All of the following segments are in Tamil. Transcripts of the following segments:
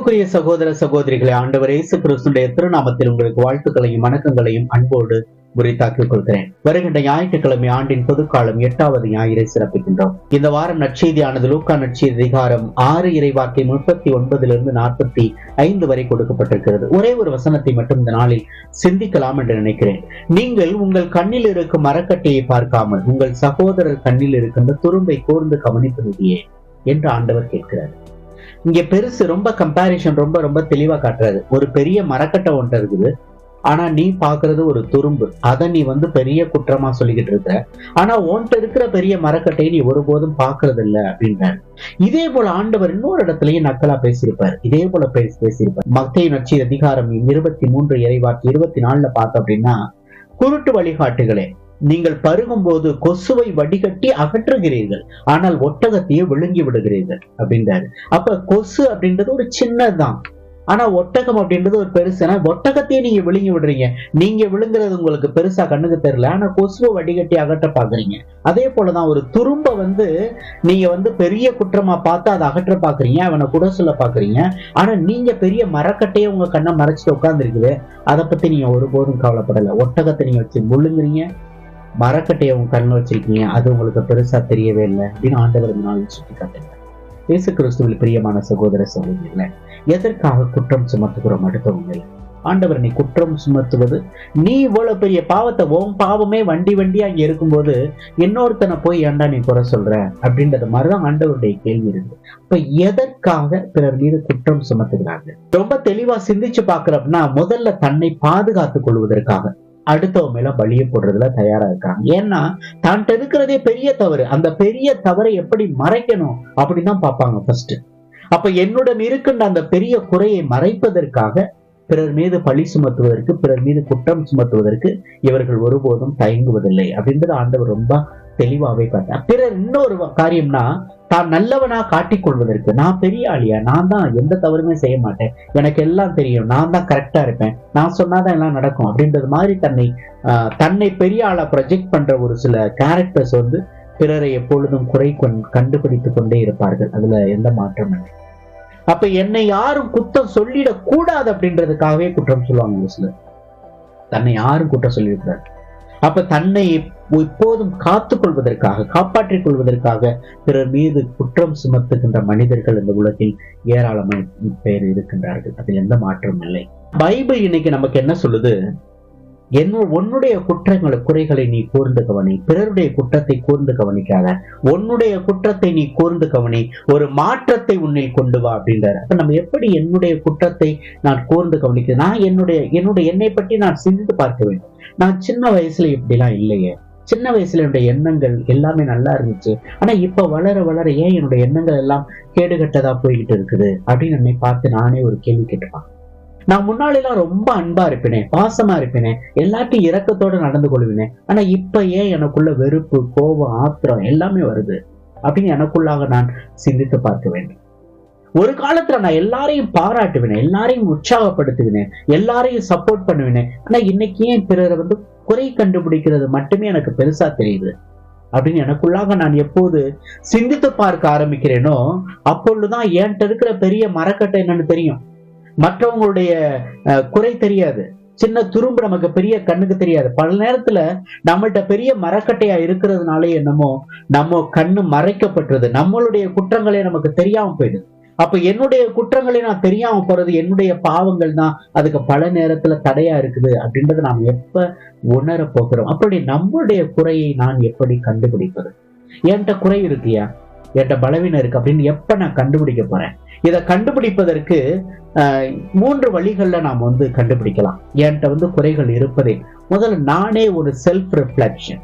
அன்புக்குரிய சகோதர சகோதரிகளை ஆண்டவர் இயேசு கிறிஸ்துடைய திருநாமத்தில் உங்களுக்கு வாழ்த்துக்களையும் வணக்கங்களையும் அன்போடு உரித்தாக்கிக் கொள்கிறேன். வருகின்ற ஞாயிற்றுக்கிழமை ஆண்டின் பொதுக்காலம் எட்டாவது ஞாயிறை சிறப்பிக்கின்றோம். இந்த வாரம் நற்செய்தியானது லூக்கா நற்செய்தி அதிகாரம் ஆறு இறைவாக்கை முப்பத்தி ஒன்பதிலிருந்து நாற்பத்தி ஐந்து வரை கொடுக்கப்பட்டிருக்கிறது. ஒரே ஒரு வசனத்தை மட்டும் இந்த நாளில் சிந்திக்கலாம் என்று நினைக்கிறேன். நீங்கள் உங்கள் கண்ணில் இருக்கும் மரக்கட்டையை பார்க்காமல் உங்கள் சகோதரர் கண்ணில் இருக்கின்ற துரும்பை கூர்ந்து கவனிப்பது என்று ஆண்டவர் கேட்கிறார். இங்க பெருசு ரொம்ப கம்பாரிசன் ரொம்ப ரொம்ப தெளிவா காட்டுறது ஒரு பெரிய மரக்கட்டை ஒன்று இருக்குது. ஆனா நீ பாக்குறது ஒரு துரும்பு. அதை நீ வந்து பெரிய குற்றமா சொல்லிக்கிட்டு இருக்க. ஆனா உன்கிட்ட இருக்கிற பெரிய மரக்கட்டையை நீ ஒருபோதும் பாக்குறது இல்ல அப்படின்றாரு. இதே போல ஆண்டவர் இன்னொரு இடத்துலயும் நக்கலா பேசியிருப்பார். இதே போல பேசி பேசியிருப்பார். மத்திய நட்சி அதிகாரம் இருபத்தி மூன்று இறைவாக்கு இருபத்தி நாலுல பார்த்த அப்படின்னா குருட்டு வழிகாட்டுகளே. நீங்கள் பருகும் போது கொசுவை வடிகட்டி அகற்றுகிறீர்கள். ஆனால் ஒட்டகத்தையே விழுங்கி விடுகிறீர்கள் அப்படின்றாரு. அப்ப கொசு அப்படின்றது ஒரு சின்னதுதான். ஆனா ஒட்டகம் அப்படின்றது ஒரு பெருசுனா ஒட்டகத்தையே நீங்க விழுங்கி விடுறீங்க. நீங்க விழுங்குறது உங்களுக்கு பெருசா கண்ணுக்கு தெரியல. ஆனா கொசுவை வடிகட்டி அகற்ற பாக்குறீங்க அதே போலதான் ஒரு துரும்ப வந்து நீங்க வந்து பெரிய குற்றமா பார்த்து அதை அகற்ற பாக்குறீங்க அவனை கூட சொல்ல பாக்குறீங்க ஆனா நீங்க பெரிய மரக்கட்டையே உங்க கண்ணை மறைச்சிட்டு உட்கார்ந்துருக்குது. அதை பத்தி நீங்க ஒருபோதும் கவலைப்படல. ஒட்டகத்தை நீங்க வச்சு முழுங்குறீங்க. மரக்கட்டையை உங்க கண்ணில் வச்சிருக்கீங்க அது உங்களுக்கு பெருசா தெரியவே இல்லை அப்படின்னு ஆண்டவர் நாள் சுட்டி காட்டுங்க இயேசு கிறிஸ்துவில் பிரியமான சகோதர சகோதரிகளை எதற்காக குற்றம் சுமத்துகிறோம் அடுத்தவங்களை ஆண்டவர் நீ குற்றம் சுமத்துவது நீ இவ்வளவு பெரிய பாவத்தை ஓம் பாவமே வண்டி வண்டியா அங்கே இருக்கும்போது இன்னொருத்தனை போய் ஏண்டா நீ குறை சொல்ற? அப்படின்றது மாதிரிதான் ஆண்டவருடைய கேள்வி இருக்கு இப்ப எதற்காக பிறர் மீது குற்றம் சுமத்துகிறாங்க ரொம்ப தெளிவா சிந்திச்சு பாக்குறோம்னா முதல்ல தன்னை பாதுகாத்துக் கொள்வதற்காக. அடுத்தவங்க மேல பலிய போடுறதுல தயாரா இருக்காங்க. ஏன்னா தான்கிட்ட இருக்கிறதே பெரிய தவறு. அந்த பெரிய தவறை எப்படி மறைக்கணும் அப்படின்னு தான் பார்ப்பாங்க ஃபர்ஸ்ட் அப்ப என்னுடன் இருக்கின்ற அந்த பெரிய குறையை மறைப்பதற்காக பிறர் மீது பழி சுமத்துவதற்கு பிறர் மீது குற்றம் சுமத்துவதற்கு இவர்கள் ஒருபோதும் தயங்குவதில்லை. அப்படின்றது ஆண்டவர் ரொம்ப தெளிவாவே பார்த்தேன் பிறர் இன்னொரு காரியம்னா தான் நல்லவனா காட்டிக் கொள்வதற்கு. நான் பெரிய ஆளியா? நான் தான். எந்த தவறுமே செய்ய மாட்டேன். எனக்கு எல்லாம் தெரியும். நான் தான் கரெக்டா இருப்பேன். நான் சொன்னாதான் எல்லாம் நடக்கும். அப்படின்றது மாதிரி தன்னை தன்னை பெரிய ஆளா ப்ரொஜெக்ட் பண்ற ஒரு சில கேரக்டர்ஸ் வந்து பிறரை எப்பொழுதும் குறை கொண் கண்டுபிடித்துக் கொண்டே இருப்பார்கள். அதுல எந்த மாற்றமும் இல்லை. அப்ப என்னை யாரும் குத்தம் சொல்லிடக்கூடாது அப்படின்றதுக்காகவே குற்றம் சொல்லுவாங்க ஒரு சிலர். தன்னை யாரும் குற்றம் சொல்லியிருக்கிறார் அப்ப தன்னை இப்போதும் காத்துக் கொள்வதற்காக காப்பாற்றிக் கொள்வதற்காக பிறர் மீது குற்றம் சுமத்துகின்ற மனிதர்கள் இந்த உலகில் ஏராளமான பேர் இருக்கின்றார்கள். அதில் எந்த மாற்றமும் இல்லை. பைபிள் இன்னைக்கு நமக்கு என்ன சொல்லுது? என்ன உன்னுடைய குற்றங்களை குறைகளை நீ கூர்ந்து கவனி. பிறருடைய குற்றத்தை கூர்ந்து கவனிக்காத. உன்னுடைய குற்றத்தை நீ கூர்ந்து கவனி. ஒரு மாற்றத்தை உன்னில் கொண்டு வா அப்படின்றாரு. அப்ப நம்ம எப்படி என்னுடைய குற்றத்தை நான் கூர்ந்து கவனிக்க நான் என்னுடைய என்னுடைய என்னை பற்றி நான் சிந்தித்து பார்க்க வேண்டும். நான் சின்ன வயசுல இப்படிலாம் இல்லையே. சின்ன வயசுல என்னுடைய எண்ணங்கள் எல்லாமே நல்லா இருந்துச்சு. ஆனா இப்ப வளர வளர ஏன் என்னுடைய எண்ணங்கள் எல்லாம் கேடுகட்டதா போய்கிட்டு இருக்குது? அப்படின்னு என்னை பார்த்து நானே ஒரு கேள்வி கேட்டுப்பான் நான் முன்னாடிலாம் ரொம்ப அன்பா இருப்பினேன் பாசமா இருப்பினேன் எல்லாத்தையும் இரக்கத்தோட நடந்து கொள்வினேன். ஆனா இப்ப ஏன் எனக்குள்ள வெறுப்பு கோபம் ஆத்திரம் எல்லாமே வருது? அப்படின்னு எனக்குள்ளாக நான் சிந்தித்து பார்க்க வேண்டும். ஒரு காலத்துல நான் எல்லாரையும் பாராட்டுவினேன் எல்லாரையும் உற்சாகப்படுத்துவினேன் எல்லாரையும் சப்போர்ட் பண்ணுவினேன் ஆனா இன்னைக்கு ஏன் பிறரை வந்து குறை கண்டுபிடிக்கிறது மட்டுமே எனக்கு பெருசா தெரியுது? அப்படின்னு எனக்குள்ளாக நான் எப்போது சிந்தித்து பார்க்க ஆரம்பிக்கிறேனோ அப்பொழுதுதான் என்கிட்ட இருக்கிற பெரிய மரக்கட்டை என்னன்னு தெரியும். மற்றவங்களுடைய அஹ், குறை தெரியாது. சின்ன துரும்பு நமக்கு பெரிய கண்ணுக்கு தெரியாது. பல நேரத்துல நம்மள்ட்ட பெரிய மரக்கட்டையா இருக்கிறதுனாலே என்னமோ நம்ம கண்ணு மறைக்கப்பட்டது நம்மளுடைய குற்றங்களே நமக்கு தெரியாம போயிடுது. அப்ப என்னுடைய குற்றங்களை நான் தெரியாம போறது என்னுடைய பாவங்கள் தான். அதுக்கு பல நேரத்துல தடையா இருக்குது அப்படின்றத நாம் எப்ப உணர போகிறோம்? அப்படி நம்மளுடைய குறையை நான் எப்படி கண்டுபிடிப்பது? என்கிட்ட குறை இருக்கியா? என்கிட்ட பலவீனம் இருக்கு அப்படின்னு எப்ப நான் கண்டுபிடிக்க போறேன்? இதை கண்டுபிடிப்பதற்கு ஆஹ், மூன்று வழிகள்ல நாம் வந்து கண்டுபிடிக்கலாம். என்கிட்ட வந்து குறைகள் இருப்பதை. முதல்ல நானே ஒரு செல்ஃப் ரிஃப்ளெக்ஷன்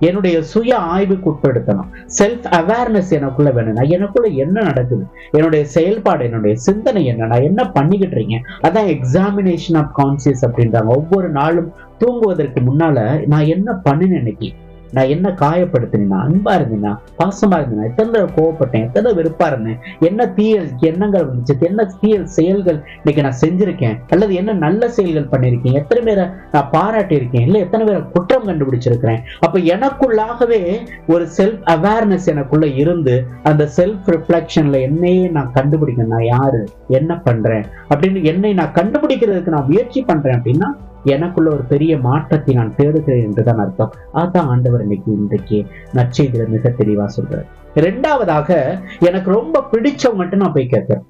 என்னுடைய சுய ஆய்வுக்கு உட்படுத்தணும். செல்ஃப் அவேர்னஸ் எனக்குள்ள வேணும்னா எனக்குள்ள என்ன நடக்குது? என்னுடைய செயல்பாடு என்னுடைய சிந்தனை என்ன நான் என்ன பண்ணிக்கிட்டு இருக்கேன் அதான் எக்ஸாமினேஷன் ஆஃப் கான்சியஸ் அப்படின்றாங்க. ஒவ்வொரு நாளும் தூங்குவதற்கு முன்னால நான் என்ன பண்ணினேன் இன்னைக்கு? நான் என்ன காயப்படுத்தினா அன்பா இருந்தேனா பாசமா இருந்தேனா எத்தனை தடவை கோவப்பட்டேன் எத்தனை வெறுப்பா இருந்தேன் என்ன தீயல் எண்ணங்கள் வந்துச்சு என்ன தீயல் செயல்கள் இன்னைக்கு நான் செஞ்சிருக்கேன் அல்லது என்ன நல்ல செயல்கள் பண்ணியிருக்கேன் எத்தனை பேரை நான் பாராட்டி இருக்கேன் இல்ல எத்தனை பேரை குற்றம் கண்டுபிடிச்சிருக்கிறேன். அப்ப எனக்குள்ளாகவே ஒரு செல்ஃப் அவேர்னஸ் எனக்குள்ள இருந்து அந்த செல்ஃப் ரிஃப்ளெக்ஷன்ல என்னையே நான் கண்டுபிடிக்கணும் நான் யாரு என்ன பண்றேன் அப்படின்னு என்னை நான் கண்டுபிடிக்கிறதுக்கு நான் முயற்சி பண்றேன் அப்படின்னா எனக்குள்ள ஒரு பெரிய மாற்றத்தை நான் தேடுகிறேன் என்றுதான் அர்த்தம். அதான் ஆண்டவர் இன்னைக்கு இன்றைக்கு நற்செய்தியில மிக தெளிவா சொல்றாரு. ரெண்டாவதாக எனக்கு ரொம்ப பிடிச்சவங்கள்ட்ட நான் போய் கேட்கிறேன்.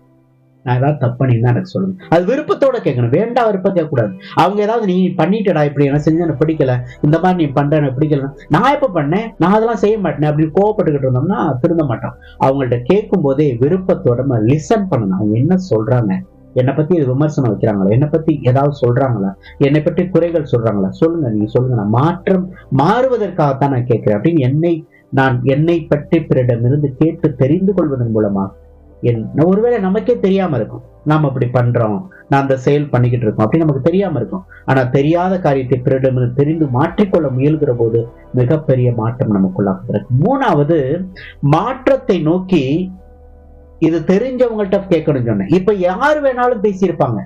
நான் ஏதாவது தப்புன்னு எனக்கு சொல்லுங்க. அது விருப்பத்தோட கேட்கணும். வேண்டாம் விருப்பம் கேட்கக்கூடாது அவங்க ஏதாவது நீ பண்ணிட்டடா இப்படி என்ன செஞ்சு எனக்கு பிடிக்கல. இந்த மாதிரி நீ பண்ற எனக்கு பிடிக்கல நான் எப்ப பண்ணேன்? நான் அதெல்லாம் செய்ய மாட்டேன். அப்படின்னு கோவப்பட்டுக்கிட்டு இருந்தோம்னா திருந்த மாட்டோம் அவங்கள்ட்ட கேட்கும் போதே விருப்பத்தோட லிசன் பண்ணணும். அவங்க என்ன சொல்றாங்க? என்னை பத்தி விமர்சனம் வைக்கிறாங்களா? என்னை பத்தி ஏதாவது சொல்றாங்களா? என்னை பற்றி குறைகள் சொல்றாங்களா? சொல்லுங்க நீங்க சொல்லுங்க. நான் மாற்றம் மாறுவதற்காகத்தான் நான் கேட்கிறேன் அப்படின்னு என்னை நான் என்னை பற்றி பிறரிடமிருந்து கேட்டு தெரிந்து கொள்வதன் மூலமா என் ஒருவேளை நமக்கே தெரியாம இருக்கும். நாம் அப்படி பண்றோம். நான் அந்த செயல் பண்ணிக்கிட்டு இருக்கோம் அப்படின்னு நமக்கு தெரியாம இருக்கும். ஆனா தெரியாத காரியத்தை பிறரிடமிருந்து தெரிந்து மாற்றிக்கொள்ள முயல்கிற போது மிகப்பெரிய மாற்றம் நமக்குள்ளாக மூணாவது மாற்றத்தை நோக்கி இது தெரிஞ்சவங்கள்ட்ட கேட்கணும்னு சொன்னேன். இப்ப யார் வேணாலும் பேசியிருப்பாங்க.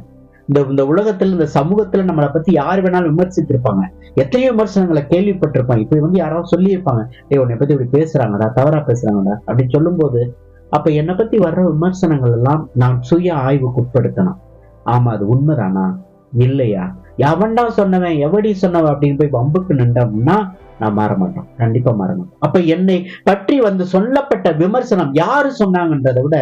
இந்த இந்த உலகத்துல இந்த சமூகத்துல நம்மளை பத்தி யார் வேணாலும் விமர்சித்திருப்பாங்க. எத்தனையோ விமர்சனங்களை கேள்விப்பட்டிருப்பாங்க. இப்ப வந்து யாராவது சொல்லியிருப்பாங்க. ஏ உன்னை பத்தி இப்படி பேசுறாங்கடா தவறா பேசுறாங்கடா அப்படின்னு சொல்லும்போது அப்ப என்னை பத்தி வர்ற விமர்சனங்கள் எல்லாம் நான் சுய ஆய்வுக்கு உட்படுத்தணும். ஆமா அது உண்மைதானா இல்லையா? எவன்டா சொன்னவன்? எவடி சொன்னவன்? அப்படின்னு போய் வம்புக்கு நின்றோம்னா நான் மாற மாட்டோம். கண்டிப்பா மாற மாட்டோம். அப்ப என்னை பற்றி வந்து சொல்லப்பட்ட விமர்சனம் யாரு சொன்னாங்கன்றதை விட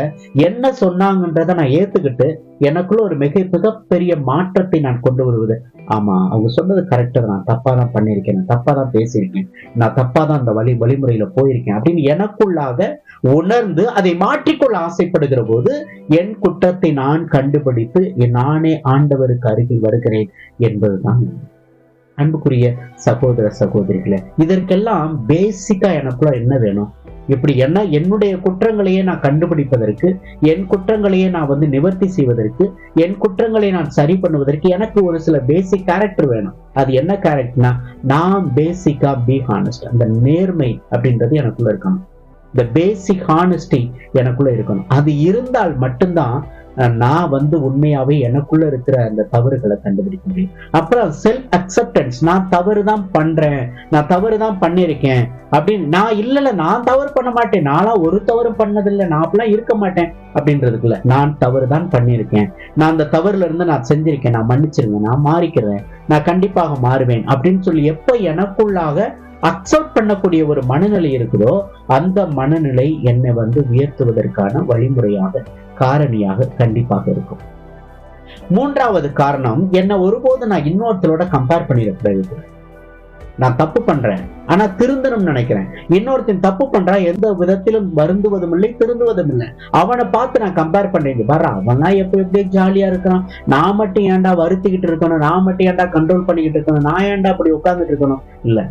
என்ன சொன்னாங்கன்றதை நான் ஏத்துக்கிட்டு எனக்குள்ள ஒரு மிக மிகப்பெரிய மாற்றத்தை நான் கொண்டு வருவது. ஆமா அவங்க சொன்னது கரெக்டா நான் தப்பா தான் பண்ணியிருக்கேன். நான் தப்பா தான் பேசியிருக்கேன். நான் தப்பா தான் அந்த வழி வழிமுறையில போயிருக்கேன். அப்படின்னு எனக்குள்ளாக உணர்ந்து அதை மாற்றிக்கொள்ள ஆசைப்படுகிற போது என் குற்றத்தை நான் கண்டுபிடித்து நானே ஆண்டவருக்கு அருகில் வருகிறேன் என்பதுதான். அன்புக்குரிய சகோதர சகோதரிகளை இதற்கெல்லாம் பேசிக்கா எனக்குள்ள என்ன வேணும்? இப்படி என்ன? என்னுடைய குற்றங்களையே நான் கண்டுபிடிப்பதற்கு என் குற்றங்களையே நான் வந்து நிவர்த்தி செய்வதற்கு என் குற்றங்களை நான் சரி பண்ணுவதற்கு எனக்கு ஒரு சில பேசிக் கேரக்டர் வேணும். அது என்ன கேரக்டர்னா நான் பேசிக்கா பி ஹானஸ்ட் அந்த நேர்மை அப்படின்றது எனக்குள்ள இருக்கணும். இந்த பேசிக் ஹானஸ்டி எனக்குள்ள இருக்கணும். அது இருந்தால் மட்டும்தான் நான் வந்து உண்மையாவே எனக்குள்ள இருக்கிற அந்த தவறுகளை கண்டுபிடிக்க முடியும். அப்புறம் செல்ஃப் அக்செப்டன்ஸ் நான் தவறு தான் பண்றேன். நான் தவறு தான் பண்ணிருக்கேன் அப்படின்னு நான் இல்ல நான் தவறு பண்ண மாட்டேன். நான்லாம் ஒரு தவறு பண்ணதில்லை. நான் அப்படிலாம் இருக்க மாட்டேன். அப்படின்றதுக்குள்ள நான் தவறு தான் பண்ணியிருக்கேன். நான் அந்த தவறுல இருந்து நான் செஞ்சிருக்கேன். நான் மன்னிச்சிருங்க. நான் மாறிக்கிறேன். நான் கண்டிப்பாக மாறுவேன். அப்படின்னு சொல்லி எப்ப எனக்குள்ளாக அக்செப்ட் பண்ணக்கூடிய ஒரு மனநிலை இருக்குதோ அந்த மனநிலை என்னை வந்து உயர்த்துவதற்கான வழிமுறையாக காரணியாக கண்டிப்பாக இருக்கும். மூன்றாவது காரணம் என்ன ஒருபோது நான் இன்னொருத்தரோட கம்பேர் பண்ணிடக்கூடாது நான் தப்பு பண்றேன் ஆனா திருந்தணும் நினைக்கிறேன். இன்னொருத்தன் தப்பு பண்றா எந்த விதத்திலும் வருந்துவதும் இல்லை திருந்துவதும் இல்லை. அவனை பார்த்து நான் கம்பேர் பண்றேன். பாரு அவனா எப்ப எப்படி ஜாலியா இருக்கிறான். நான் மட்டும் ஏன்டா வருத்திக்கிட்டு இருக்கணும்? நான் மட்டும் ஏன்டா கண்ட்ரோல் பண்ணிக்கிட்டு இருக்கணும்? நான் ஏன்டா அப்படி உட்கார்ந்துட்டு இருக்கணும்? இல்ல.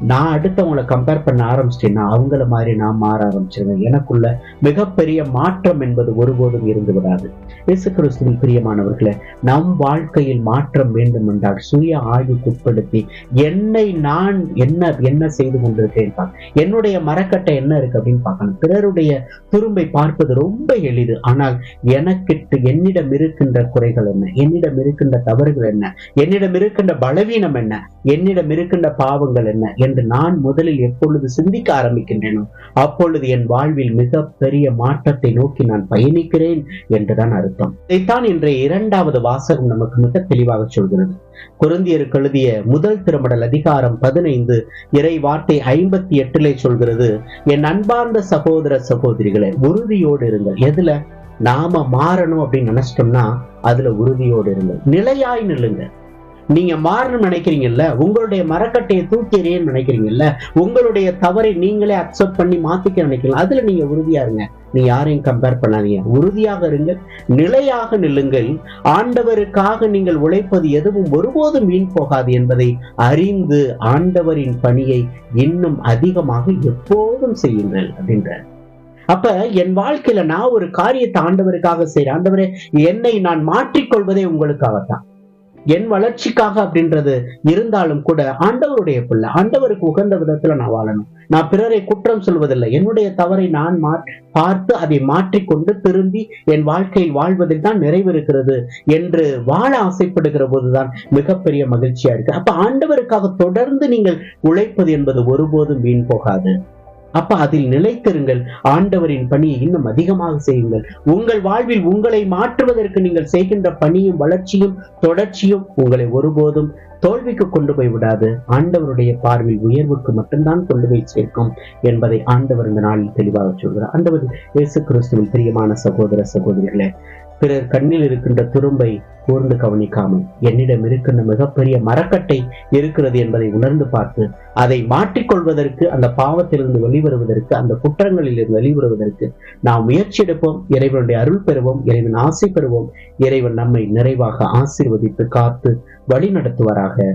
நான் அடுத்தவங்களை கம்பேர் பண்ண ஆரம்பிச்சிட்டேன்னா அவங்கள மாதிரி நான் மாற ஆரம்பிச்சிருவேன். எனக்குள்ள மிகப்பெரிய மாற்றம் என்பது ஒருபோதும் இருந்து விடாது. இயேசு கிறிஸ்துவின் பிரியமானவர்களே நம் வாழ்க்கையில் மாற்றம் வேண்டும் என்றால் சுய ஆய்வுக்குட்படுத்தி என்னை நான் என்ன என்ன செய்து கொண்டிருக்கேன் என்னுடைய மரக்கட்டை என்ன இருக்கு அப்படின்னு பார்க்கணும். பிறருடைய துரும்பை பார்ப்பது ரொம்ப எளிது. ஆனால் எனக்கிட்டு என்னிடம் இருக்கின்ற குறைகள் என்ன? என்னிடம் இருக்கின்ற தவறுகள் என்ன? என்னிடம் இருக்கின்ற பலவீனம் என்ன? என்னிடம் இருக்கின்ற பாவங்கள் என்ன? என்று நான் முதலில் எப்பொழுது சிந்திக்க ஆரம்பிக்கின்றேனோ அப்பொழுது என் வாழ்வில் மிக பெரிய மாற்றத்தை நோக்கி நான் பயணிக்கிறேன் என்றுதான் அர்த்தம். இதைத்தான் இன்றைய இரண்டாவது வாசகம் நமக்கு மிக தெளிவாக சொல்கிறது. குருந்தியருக்கு எழுதிய முதல் திருமடல் அதிகாரம் பதினைந்து இறை வார்த்தை ஐம்பத்தி எட்டுல சொல்கிறது என் அன்பார்ந்த சகோதர சகோதரிகளை உறுதியோடு இருங்கள். எதுல? நாம மாறணும் அப்படின்னு நினைச்சிட்டோம்னா அதுல உறுதியோடு இருங்கள். நிலையாய் நில்லுங்க. நீங்க மாறணும்னு நினைக்கிறீங்கல்ல உங்களுடைய மரக்கட்டையை தூக்கி எறியன்னு நினைக்கிறீங்கல்ல உங்களுடைய தவறை நீங்களே அக்செப்ட் பண்ணி மாத்திக்க நினைக்கலாம் அதுல நீங்க உறுதியா இருங்க. நீ யாரையும் கம்பேர் பண்ணாதீங்க. உறுதியாக இருங்கள் நிலையாக நில்லுங்கள். ஆண்டவருக்காக நீங்கள் உழைப்பது எதுவும் ஒருபோதும் வீண் போகாது என்பதை அறிந்து ஆண்டவரின் பணியை இன்னும் அதிகமாக எப்போதும் செய்யுங்கள் அப்படின்ற. அப்ப என் வாழ்க்கையில நான் ஒரு காரியத்தை ஆண்டவருக்காக செய்யறேன் ஆண்டவரே என்னை நான் மாற்றிக்கொள்வதே உங்களுக்காகத்தான். என் வளர்ச்சிக்காக அப்படின்றது இருந்தாலும் கூட ஆண்டவருடைய பிள்ளை ஆண்டவருக்கு உகந்த விதத்துல நான் வாழணும். நான் பிறரை குற்றம் சொல்வதில்லை. என்னுடைய தவறை நான் மா பார்த்து அதை மாற்றிக்கொண்டு திரும்பி என் வாழ்க்கையில் வாழ்வதில் தான் நிறைவு இருக்கிறது என்று வாழ ஆசைப்படுகிற போதுதான் மிகப்பெரிய மகிழ்ச்சியா இருக்கு. அப்ப ஆண்டவருக்காக தொடர்ந்து நீங்கள் உழைப்பது என்பது ஒருபோதும் வீண் போகாது. அப்ப அதில் நிலைத்திருங்கள். ஆண்டவரின் பணியை இன்னும் அதிகமாக செய்யுங்கள். உங்கள் வாழ்வில் உங்களை மாற்றுவதற்கு நீங்கள் செய்கின்ற பணியும் வளர்ச்சியும் தொடர்ச்சியும் உங்களை ஒருபோதும் தோல்விக்கு கொண்டு போய் விடாது. ஆண்டவருடைய பார்வையில் உயர்வுக்கு மட்டும்தான் கொண்டு போய் சேர்க்கும் என்பதை ஆண்டவர் இந்த நாளில் தெளிவாக சொல்கிறார். ஆண்டவர் இயேசு கிறிஸ்துவின் பிரியமான சகோதர சகோதரிகளே பிறர் கண்ணில் இருக்கின்ற துரும்பை கூர்ந்து கவனிக்காமல் என்னிடம் இருக்கின்ற மிகப்பெரிய மரக்கட்டை இருக்கிறது என்பதை உணர்ந்து பார்த்து அதை மாற்றிக்கொள்வதற்கு அந்த பாவத்திலிருந்து வெளிவருவதற்கு அந்த குற்றங்களில் இருந்து வெளிவருவதற்கு நாம் முயற்சி எடுப்போம். இறைவனுடைய அருள் பெறுவோம். இறைவன் ஆசை பெறுவோம். இறைவன் நம்மை நிறைவாக ஆசீர்வதித்து காத்து வழி நடத்துவாராக